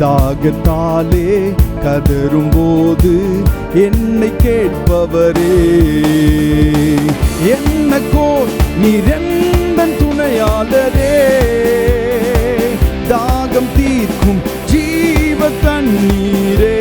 தாகத்தாலே கதரும்போது என்னை கேட்பவரே. என்ன கோர் நிரந்தன் துணையாளரே. தாகம் தீர்க்கும் ஜீவ தண்ணீரே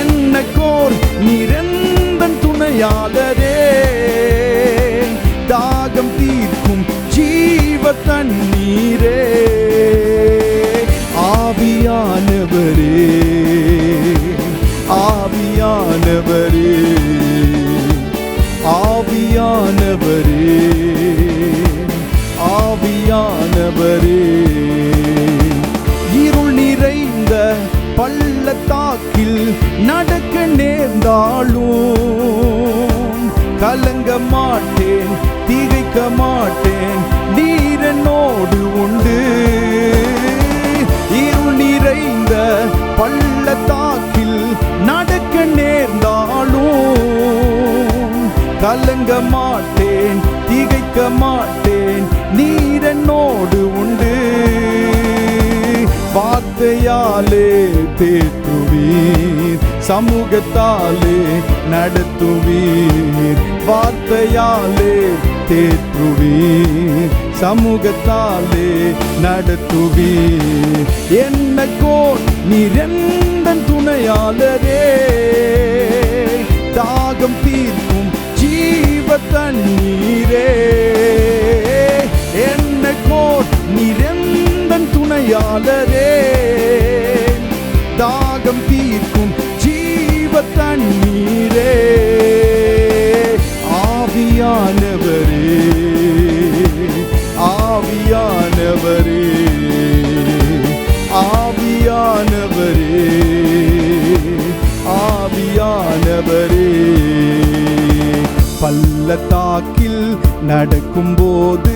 என்ன கோர் நிரந்தன் துணையாளரே. தாகம் தீர்க்கும் ஜீவ தண்ணீரே பள்ளத்தாக்கில் நடக்க நேர்ந்தாலும் கலங்க மாட்டேன் திகைக்க மாட்டேன் நீரனோடு உண்டு. வார்த்தையாலே தேற்றுவீர் சமூகத்தாலே நடத்துவீர். வார்த்தையாலே தேற்றுவீர் சமூகத்தாலே நடத்துவீர். என்ன கோர் நிரந்தன் துணையாளரே? தாகம் தீர்க்கும் ஜீவ தண்ணீரே என்ன கோர் துணையாளரே தாகம் தீர்க்கும் ஜீவ தண்ணீரே ஆவியானவரே ஆவியானவரே ஆவியானவரே ஆவியானவரே. பள்ளத்தாக்கில் நடக்கும்போது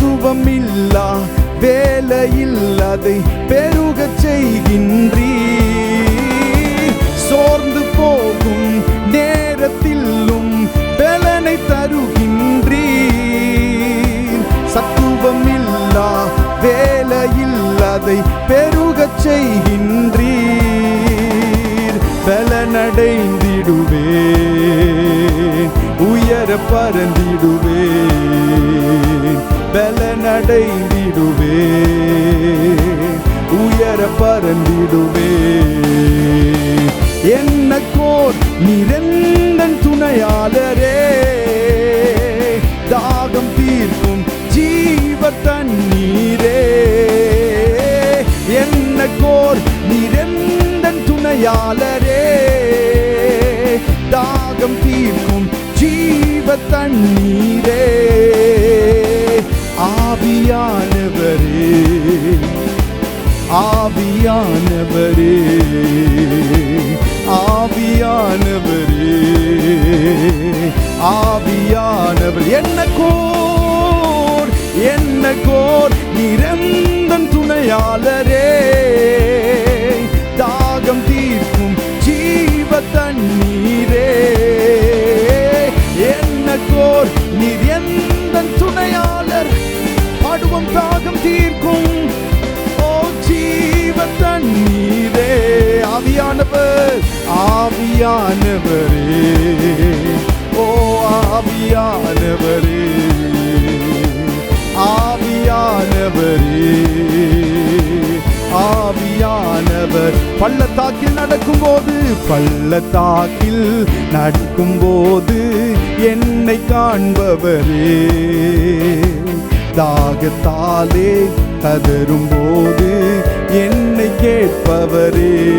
சத்துவம் இல்லா வேலையில்லாதை பெருகச் செய்கின்றீர் சோர்ந்து போகும் நேரத்திலும் பலனை தருகின்றீர் சத்துவம் இல்லா வேலையில்லாதை பெருகச் செய்கின்றீர். பலனடைந்திடுவே உயர பறந்திடுவே பலனடைந்திடுவேன் உயர பறந்திடுவே என்ன கோர் நிரந்தன் துணையாளரே. தாகம் தீர்க்கும் ஜீவ தண்ணீரே. என்ன கோர் நிரந்தன் துணையாளரே. தாகம் தீர்க்கும் ஜீவ தண்ணீரே. ஆவியானவரே ஆவியானவரே ஆவியானவரே ஆவியானவர். என்ன கோர் என்ன கோர் நிரந்தன் துணையாளரே. ஆவியானவரே. ஓ ஆவியானவரே. ஆவியானவரே. ஆவியானவர். காண்பவர் பள்ளத்தாக்கில் நடக்கும்போது பள்ளத்தாக்கில் நடக்கும்போது என்னை காண்பவரே. தாகத்தாலே கதரும்போது என்னை கேட்பவரே.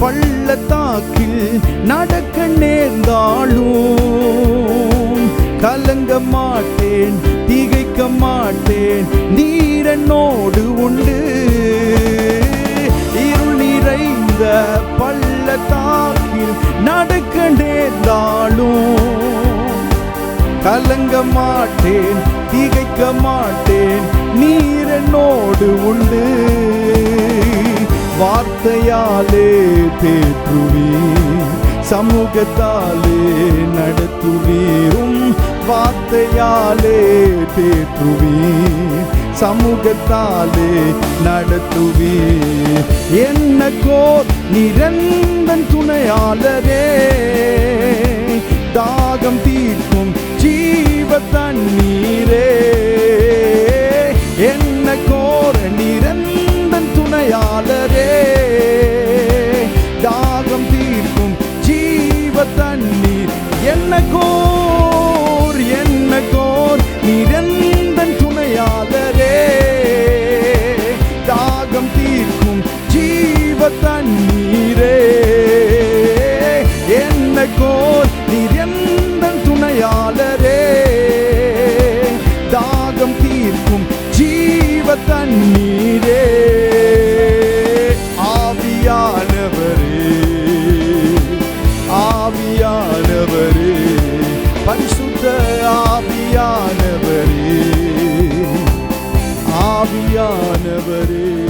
பள்ளத்தாக்கில் நடக்க நேர்ந்தாலும் கலங்க மாட்டேன் திகைக்க மாட்டேன் நீரனோடு உண்டு. இருள் நிறைந்த பள்ளத்தாக்கில் நடக்க நேர்ந்தாலும் கலங்க மாட்டேன் திகைக்க மாட்டேன் நீரனோடு உண்டு. வார்த்தையாலே தேற்றுவீர் சமூகத்தாலே நடத்துவீரும். வார்த்தையாலே தேற்றுவீர் சமூகத்தாலே நடத்துவீர். என்ன கோர் நிரந்தன் துணையாளரே தாகம் தீர்க்கும் ஜீவ தண்ணீரே. என்ன கோர நிரந்தன் துணையாளர் ஆவியானவரே ஆவியானவரே பரிசுத்த ஆவியானவரே ஆவியானவரே.